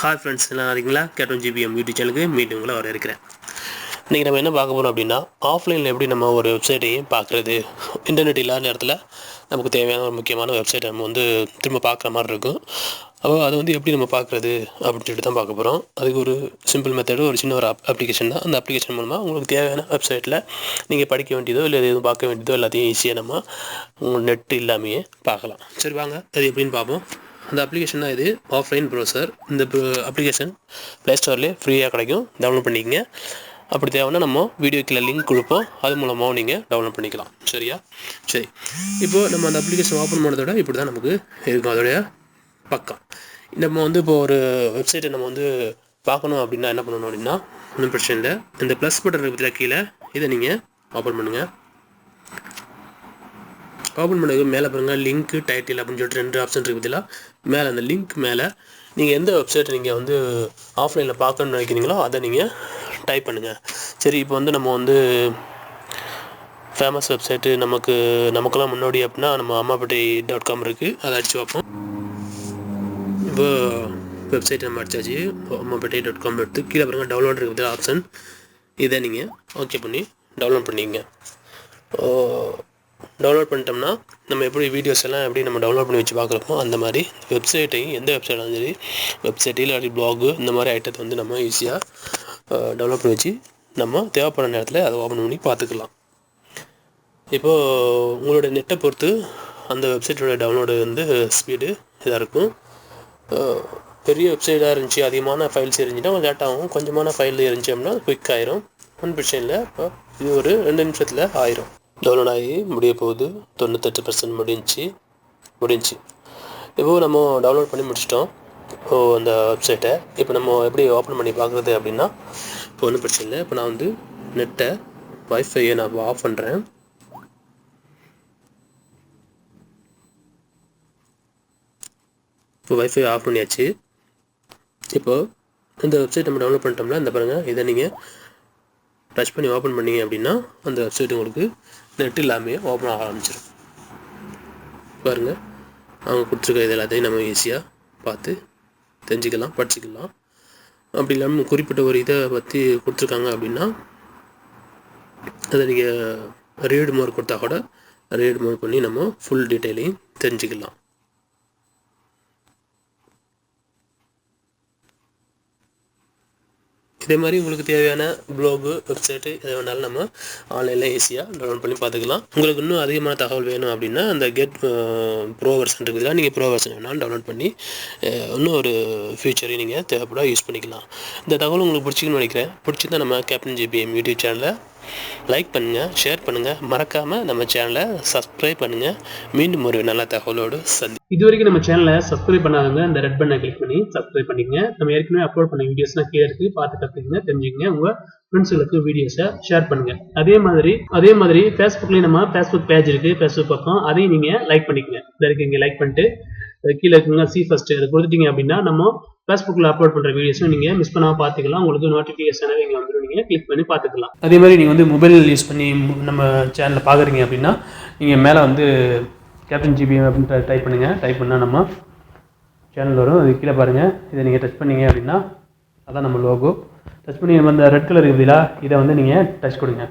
Hi friends எல்லாம் அதிகங்களா கேட்டோம் GBM YouTube சேனலுக்கு மீண்டும் உங்களை வர இருக்கிறேன் இன்றைக்கி நம்ம என்ன பார்க்க போகிறோம் அப்படின்னா ஆஃப்லைனில் எப்படி நம்ம ஒரு வெப்சைட்டையும் பார்க்குறது? இன்டர்நெட் இல்லாத நேரத்தில் நமக்கு தேவையான ஒரு முக்கியமான வெப்சைட்டை நம்ம வந்து திரும்ப பார்க்குற மாதிரி இருக்கும். அப்போ அதை வந்து எப்படி நம்ம பார்க்குறது அப்படின்னு சொல்லிட்டு தான் பார்க்க போகிறோம் அதுக்கு ஒரு சிம்பிள் மெத்தடு ஒரு சின்ன ஒரு அப்ளிகேஷன் தான். அந்த அப்ளிகேஷன் மூலமாக உங்களுக்கு தேவையான வெப்சைட்டில் நீங்கள் படிக்க வேண்டியதோ இல்லை எதுவும் பார்க்க வேண்டியதோ எல்லாத்தையும் ஈஸியாக நம்ம உங்கள் நெட் இல்லாமையே பார்க்கலாம். சரி வாங்க. அது எப்படின்னு பார்ப்போம். அந்த அப்ளிகேஷன் தான் இது. ஆஃப்லைன் ப்ரௌசர் இந்த அப்ளிகேஷன் ப்ளே ஸ்டோர்லேயே ஃப்ரீயாக கிடைக்கும். டவுன்லோட் பண்ணிக்கங்க. அப்படி தேவைன்னா நம்ம வீடியோக்கில் லிங்க் கொடுப்போம். அது மூலமாகவும் நீங்கள் டவுன்லோட் பண்ணிக்கலாம். சரியா? சரி. இப்போது நம்ம அந்த அப்ளிகேஷன் ஓப்பன் பண்ணதோட இப்படி தான் நமக்கு இருக்கும். அதோடைய பக்கம். நம்ம வந்து இப்போ ஒரு வெப்சைட்டை நம்ம வந்து பார்க்கணும் அப்படின்னா என்ன பண்ணணும் அப்படின்னா ஒன்றும் பிரச்சனை இல்லை. இந்த ப்ளஸ் பட்டன் இருக்கிற கீழே இதை நீங்கள் ஓப்பன் பண்ணுங்கள் ஓப்பன் பண்ணதுக்கு மேலே பாருங்கள் லிங்க் டைட்டில் அப்படின்னு சொல்லிட்டு ரெண்டு ஆப்ஷன் இருக்குது மேலே அந்த லிங்க் மேலே நீங்கள் எந்த வெப்சைட் நீங்கள் வந்து ஆஃப்லைனில் பார்க்கணும்னு நினைக்கிறீங்களோ அதை நீங்கள் டைப் பண்ணுங்கள் சரி இப்போ வந்து நம்ம வந்து ஃபேமஸ் வெப்சைட்டு நமக்கு நமக்கெல்லாம் முன்னாடி அப்படின்னா நம்ம அம்மாப்பேட்டை டாட் காம் இருக்குது அதை அடித்து பார்ப்போம். இப்போ வெப்சைட் நம்ம அடிச்சாச்சு. அம்மாப்பேட்டை டாட் காம் எடுத்து கீழே பாருங்கள் டவுன்லோட் இருக்குது ஆப்ஷன் இதை நீங்கள் ஓகே பண்ணி டவுன்லோட் பண்ணிங்க டவுன்லோட் பண்ணிட்டோம்னா நம்ம எப்படி வீடியோஸ் எல்லாம் எப்படி நம்ம டவுன்லோட் பண்ணி வச்சு பார்க்குறப்போ அந்த மாதிரி வெப்சைட்டையும் எந்த வெப்சைட்டாலும் சரி வெப்சைட் இல்லாட்டி ப்ளாகு இந்த மாதிரி ஐட்டத்தை வந்து நம்ம ஈஸியாக டவுன்லோட் பண்ணி வச்சு நம்ம தேவைப்படுற நேரத்தில் அதை ஓப்பன் பண்ணி பார்த்துக்கலாம். இப்போது உங்களோட நெட்டை பொறுத்து அந்த வெப்சைட்டோட டவுன்லோடு வந்து ஸ்பீடு இதாக இருக்கும். பெரிய வெப்சைட்டாக இருந்துச்சு அதிகமான ஃபைல்ஸ் இருந்துச்சுன்னா கொஞ்சம் லேட் ஆகும் கொஞ்சமான ஃபைல் இருந்துச்சு அப்படின்னா குயிக் ஆயிரும். ஒன்றும் பிரச்சனை இல்லை. இப்போ இது ஒரு ரெண்டு நிமிஷத்தில் ஆயிரும். டவுன்லோட் ஆகி முடிய போகுது. தொண்ணூத்தெட்டு பர்சன்ட் முடிஞ்சு முடிஞ்சு. இப்போது நம்ம டவுன்லோட் பண்ணி முடிச்சிட்டோம். ஓ அந்த வெப்சைட்டை இப்போ நம்ம எப்படி ஓப்பன் பண்ணி பார்க்குறது அப்படின்னா இப்போ ஒன்றும் பிரச்சனை இல்லை. இப்போ நான் வந்து நெட்டை வைஃபையை நான் ஆஃப் பண்ணுறேன் இப்போ வைஃபை ஆஃப் பண்ணியாச்சு. இப்போது இந்த வெப்சைட் நம்ம டவுன்லோட் பண்ணிட்டோம்னா இந்த பாருங்கள் இதை நீங்கள் டச் பண்ணி ஓப்பன் பண்ணீங்க அப்படின்னா அந்த வெப்சைட் உங்களுக்கு நெட் இல்லாமையே ஓப்பன் ஆக ஆரம்பிச்சிடும் பாருங்கள் அவங்க கொடுத்துருக்க இது எல்லாத்தையும் நம்ம ஈஸியாக பார்த்து தெரிஞ்சுக்கலாம் படிச்சுக்கலாம். அப்படி இல்லாமல் குறிப்பிட்ட ஒரு இதை பற்றி கொடுத்துருக்காங்க அப்படின்னா அதை நீங்கள் ரேடு மார்க் கொடுத்தா கூட ரேடு மார்க் பண்ணி நம்ம ஃபுல் டீட்டெயிலையும் தெரிஞ்சுக்கலாம். இதே மாதிரி உங்களுக்கு தேவையான ப்ளாகு வெப்சைட்டு எது வேணாலும் நம்ம ஆன்லைனில் ஈஸியாக டவுன்லோட் பண்ணி பார்த்துக்கலாம். உங்களுக்கு இன்னும் அதிகமான தகவல் வேணும் அப்படின்னா அந்த கெட் ப்ரோ வெர்ஷன் இருக்குதுல நீங்கள் ப்ரோ வெர்ஷன் வேணாலும் டவுன்லோட் பண்ணி இன்னும் ஒரு ஃபியூச்சரையும் நீங்கள் தேவைப்பட யூஸ் பண்ணிக்கலாம். இந்த தகவல் உங்களுக்கு பிடிச்சிக்கணும்னு நினைக்கிறேன். பிடிச்சிருந்தா நம்ம captain G B M YouTube சேனலில் லைக் பண்ணுங்கள் ஷேர் பண்ணுங்கள் மறக்காமல் நம்ம சேனலை சப்ஸ்கிரைப் பண்ணுங்கள் மீண்டும் ஒரு நல்ல தகவலோடு சந்தி இது வரைக்கும் நம்ம சேனலை சப்ஸ்கிரைப் பண்ணாதவங்க அந்த ரெட் பண்ணை கிளிக் பண்ணி சப்ஸ்கிரைப் பண்ணிங்க நம்ம ஏற்கனவே அப்லோட் பண்ண வீடியோஸ்லாம் கீழே இருக்கு. பார்த்து கற்றுக்குங்க தெரிஞ்சுக்கங்க. உங்கள் ஃப்ரெண்ட்ஸுகளுக்கு வீடியோஸை ஷேர் பண்ணுங்க. அதே மாதிரி அதே மாதிரி ஃபேஸ்புக்லேயும் நம்ம ஃபேஸ்புக் பேஜ் இருக்கு. ஃபேஸ்புக் பக்கம் அதையும் நீங்கள் லைக் பண்ணிக்கங்க. இந்த இருக்கு இங்கே லைக் பண்ணிட்டு கீழே இருக்குங்க சி ஃபர்ஸ்ட் அதை கொடுத்துட்டீங்க அப்படின்னா நம்ம ஃபேஸ்புக்கில் அப்லோட் பண்ணுற வீடியோஸும் நீங்கள் மிஸ் பண்ணாமல் பார்த்துக்கலாம் உங்களுக்கு நோட்டிஃபிகேஷனாக நீங்கள் வந்துடும் நீங்கள் கிளிக் பண்ணி பார்த்துக்கலாம் அதே மாதிரி நீங்கள் வந்து மொபைல் யூஸ் பண்ணி நம்ம சேனலில் பார்க்குறீங்க அப்படின்னா நீங்கள் மேலே வந்து கேப்டன் ஜிபிஎம் அப்படின்ட்டு டைப் பண்ணுங்கள் டைப் பண்ணால் நம்ம சேனல் வரும். அது கீழே பாருங்கள் இதை நீங்கள் டச் பண்ணீங்க அப்படின்னா அதான் நம்ம லோகோ டச் பண்ணி நம்ம அந்த ரெட் கலர் இருக்குதுல இதை வந்து நீங்கள் டச் கொடுங்க.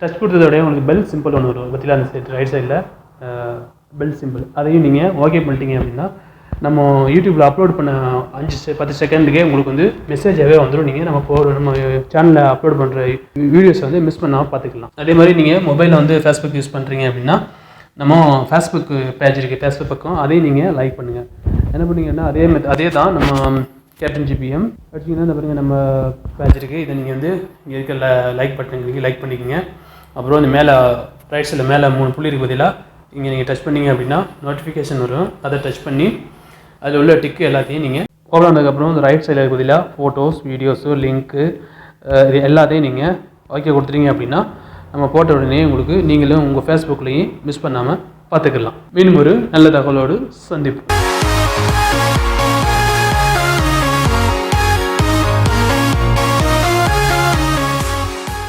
டச் கொடுத்ததோடய உங்களுக்கு பெல் சிம்பிள் ஒன்று வரும். பற்றில அந்த ரைட் சைடில் பெல் சிம்பிள் அதையும் நீங்கள் ஓகே பண்ணிட்டீங்க அப்படின்னா நம்ம யூடியூப்பில் அப்லோட் பண்ண அஞ்சு செ பத்து செகண்டுக்கே உங்களுக்கு வந்து மெசேஜாகவே வந்துடும் நீங்கள் நம்ம போகிற நம்ம சேனலில் அப்லோட் பண்ணுற வீடியோஸ் வந்து மிஸ் பண்ணாமல் பார்த்துக்கலாம் அதே மாதிரி நீங்கள் மொபைலில் வந்து ஃபேஸ்புக் யூஸ் பண்ணுறீங்க அப்படின்னா நம்ம ஃபேஸ்புக் பேஜ் இருக்குது ஃபேஸ்புக் பக்கம் அதையும் நீங்கள் லைக் பண்ணுங்கள் என்ன பண்ணீங்கன்னா அதே அதே தான் நம்ம கேப்டன் ஜிபிஎம் அடிச்சிங்கன்னா இந்த பாருங்கள் நம்ம பேஜ் இருக்குது இதை நீங்கள் வந்து இங்கே இருக்க லைக் பட்டன் லைக் பண்ணிக்கோங்க. அப்புறம் இந்த மேலே ரைட் சைடில் மேலே மூணு புள்ளி இருக்கு பதிலாக இங்கே நீங்கள் டச் பண்ணீங்க அப்படின்னா நோட்டிஃபிகேஷன் வரும். அதை டச் பண்ணி அதில் உள்ள டிக்கு எல்லாத்தையும் நீங்கள் ஓப்பன் ஆனதுக்கப்புறம் இந்த ரைட் சைடில் பதிலாக ஃபோட்டோஸ் வீடியோஸு லிங்க்கு இது எல்லாத்தையும் நீங்கள் ஓகே கொடுத்துட்டீங்க அப்படின்னா நம்ம போட்ட உடனே உங்களுக்கு நீங்களும் உங்கள் ஃபேஸ்புக்லேயும் மிஸ் பண்ணாமல் பார்த்துக்கலாம். மீண்டும் ஒரு நல்ல தகவலோடு சந்திப்போம்.